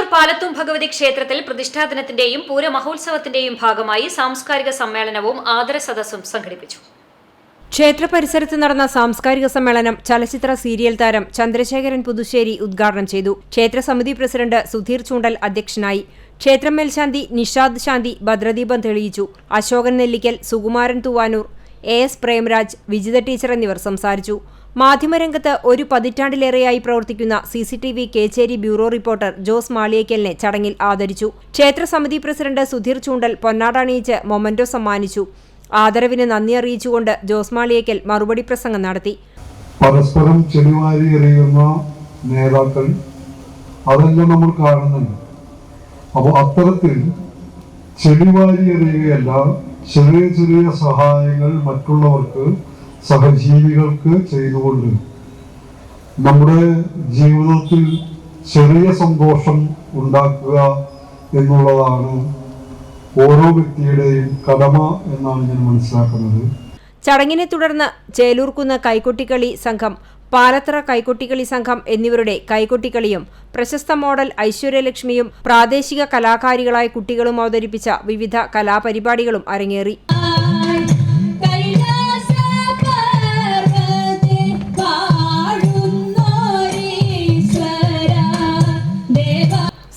ചേലൂർ പാലത്തും ഭഗവതി ക്ഷേത്രത്തിൽ പ്രതിഷ്ഠാദിനത്തിന്റെയും പൂരമഹോത്സവത്തിന്റെയും ഭാഗമായി സാംസ്കാരിക സമ്മേളനവും ആദര സദസ്സും സംഘടിപ്പിച്ചു. ക്ഷേത്ര പരിസരത്ത് നടന്ന സാംസ്കാരിക സമ്മേളനം ചലച്ചിത്ര സീരിയൽ താരം ചന്ദ്രശേഖരൻ പുതുശ്ശേരി ഉദ്ഘാടനം ചെയ്തു. ക്ഷേത്ര സമിതി പ്രസിഡന്റ് സുധീർ ചൂണ്ടൽ അധ്യക്ഷനായി. ക്ഷേത്രം മേൽശാന്തി നിഷാദ് ശാന്തി ഭദ്രദീപം തെളിയിച്ചു. Ashokan Nellikkal Sukumaran Thuvanur A S Premraj Vijitha teacher എന്നിവർ സംസാരിച്ചു. മാധ്യമരംഗത്ത് ഒരു പതിറ്റാണ്ടിലേറെയായി പ്രവർത്തിക്കുന്ന C C T V Kechery bureau reporter Jose മാളിയേക്കലിനെ ചടങ്ങിൽ ആദരിച്ചു. ക്ഷേത്ര സമിതി പ്രസിഡന്റ് സുധീർ ചൂണ്ടൽ പൊന്നാടണിയിച്ച് മൊമന്റോ സമ്മാനിച്ചു. ആദരവിന് നന്ദി അറിയിച്ചുകൊണ്ട് ജോസ് മാളിയേക്കൽ മറുപടി പ്രസംഗം നടത്തി. പരസ്പരം ചെളിവാരി എറിയുന്ന നേതാക്കൾ അതെല്ലാം നമ്മൾ കാണുന്നുണ്ട്. അപ്പോൾ അത്തരത്തിൽ ചെളിവാരി എറിയുകയല്ല ചെറിയ ചെറിയ സഹായങ്ങൾ മറ്റുള്ളവർക്ക് സഹജീവികൾക്ക് ചെയ്തുകൊണ്ട് നമ്മുടെ ജീവിതത്തിൽ ചെറിയ സന്തോഷം ഉണ്ടാക്കുക എന്നുള്ളതാണ് ഓരോ വ്യക്തിയുടെയും കടമ എന്നാണ് ഞാൻ മനസ്സിലാക്കുന്നത്. ചടങ്ങിനെ തുടർന്ന് ചേലൂർക്കുന്ന കൈകൊട്ടിക്കളി സംഘം പാലത്തറ കൈകൊട്ടിക്കളി സംഘം എന്നിവരുടെ കൈകൊട്ടിക്കളിയും പ്രശസ്ത മോഡൽ ഐശ്വര്യലക്ഷ്മിയും പ്രാദേശിക കലാകാരികളായ കുട്ടികളും അവതരിപ്പിച്ച വിവിധ കലാപരിപാടികളും അരങ്ങേറി.